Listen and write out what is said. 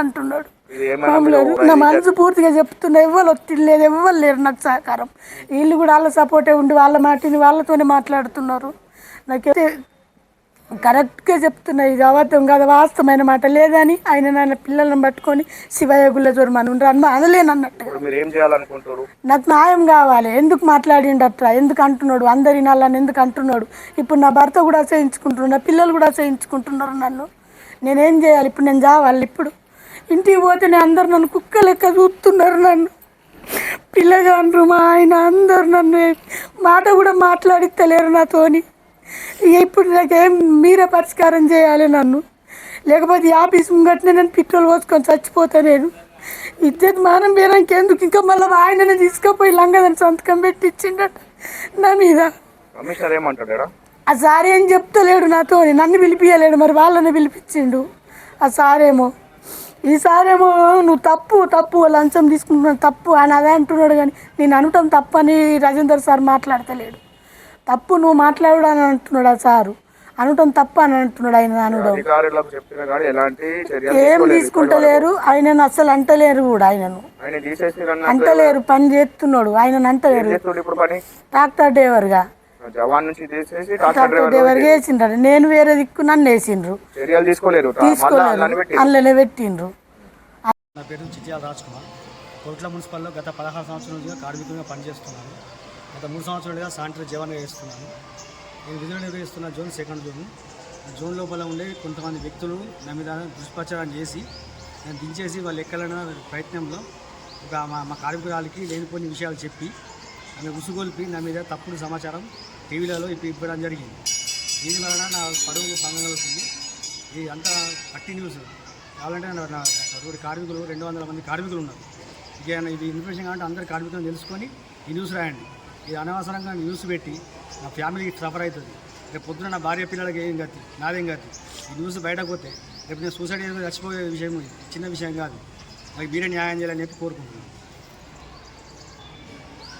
అంటున్నాడు. నా మనసు పూర్తిగా చెప్తున్నా ఎవ్వరు ఒత్తిడి లేదు ఎవ్వరు లేరు నాకు సహకారం. వీళ్ళు కూడా వాళ్ళ సపోర్టే ఉండి వాళ్ళ మాటిని వాళ్ళతోనే మాట్లాడుతున్నారు. నాకైతే కరెక్ట్గా చెప్తున్నా ఇది అబద్ధం కాదు వాస్తవమైన మాట లేదని ఆయన నాన్న పిల్లలను పట్టుకొని శివయ్య గుళ్ళ జోరమని ఉండరు అని అనలేను చేయాలనుకుంటారు నాకు న్యాయం కావాలి. ఎందుకు మాట్లాడిండట్రా? ఎందుకు అంటున్నాడు? అందరి నల్లని ఎందుకు అంటున్నాడు? ఇప్పుడు నా భర్త కూడా చేయించుకుంటున్నాడు నా పిల్లలు కూడా చేయించుకుంటున్నారు నన్ను. నేనేం చేయాలి? ఇప్పుడు నేను చావాలి ఇప్పుడు. ఇంటికి పోతేనే అందరు నన్ను కుక్క లెక్క చూస్తున్నారు నన్ను. పిల్లగాండ్రు మా ఆయన అందరు నన్ను మాట కూడా మాట్లాడిస్తలేరు నాతోని. ఇప్పుడు నాకేం మీరే పరిష్కారం చేయాలి నన్ను. లేకపోతే ఈ ఆఫీస్ ముంగట్నే నేను పెట్రోల్ పోసుకొని చచ్చిపోతా నేను. ఇద్దరు మానం పేరానికి ఎందుకు? ఇంకా మళ్ళీ ఆయననే తీసుకుపోయి లంగదని సంతకం పెట్టి ఇచ్చిండట నా మీద. ఆ సార్ ఏం చెప్తలేడు నాతో నన్ను పిలిపియలేడు మరి వాళ్ళని పిలిపించిండు. ఆ సారేమో ఈ సారేమో నువ్వు తప్పు తప్పు లంచం తీసుకుంటున్నావు తప్పు అని అదే అంటున్నాడు కానీ నేను అనటం తప్పు అని రాజేందర్ సార్ మాట్లాడతలేడు. తప్పు నువ్వు మాట్లాడు అని అంటున్నాడు ఆ సారు. అనటం తప్పు అని అంటున్నాడు ఆయన అనడం. ఏం. తీసుకుంటలేరు ఆయనను అసలు అంటలేరు కూడా ఆయనను. ఆయన అంటలేరు. పని చేస్తున్నాడు ఆయనను అంటలేరు. ట్రాక్టర్ డ్రైవర్గా. జవాన్ నుంచి తీసేసి ట్రాక్టర్ డ్రైవర్ వేసిండ్రు నేను వేరే దిక్కు నన్ను వేసిండ్రు. చర్యలు తీసుకోలేరు. తీసుకోలేరు అందులోనే పెట్టిండ్రు. నా పేరు చిట్యాల రాజ్ కుమార్ కోట్ల మున్సిపల్లో గత పదహారు సంవత్సరాల నుంచిగా కార్మికులుగా పనిచేస్తున్నాను. గత మూడు సంవత్సరాలుగా సాంట్రీ జవాన్గా చేస్తున్నాను నేను విధులు నిర్వహిస్తున్న జోన్ సెకండ్ జోన్. జోన్ లోపల ఉండే కొంతమంది వ్యక్తులు నా మీద దుష్ప్రచారం చేసి నేను దించేసి వాళ్ళు ఎక్కాలన్న ప్రయత్నంలో ఒక మా మా కార్మికురాలకి లేనిపోని విషయాలు చెప్పి ఆమె ఉసుగొల్పి నా మీద తప్పుడు సమాచారం టీవీలలో ఇప్పుడు ఇవ్వడం జరిగింది. దీని వలన నా పరువు భంగం అవుతుంది. ఇది అంతా పట్టి న్యూస్ కావాలంటే నా కార్మికులు రెండు వందల మంది కార్మికులు ఉన్నారు. ఇక ఇది ఇన్ఫర్మేషన్ కాబట్టి అందరు కార్మికులను తెలుసుకొని ఈ న్యూస్ రాయండి. ఇది అనవసరంగా న్యూస్ పెట్టి నా ఫ్యామిలీకి సఫర్ అవుతుంది. రేపు పొద్దున నా భార్య పిల్లలకి ఏం గతి? నాదేం గతి? ఈ న్యూస్ బయటకు పోతే రేపు నేను సూసైడ్ చేసుకుని చచ్చిపోయే విషయం చిన్న విషయం కాదు. నాకు మీరే న్యాయం చేయాలని చెప్పి కోరుకుంటున్నాను.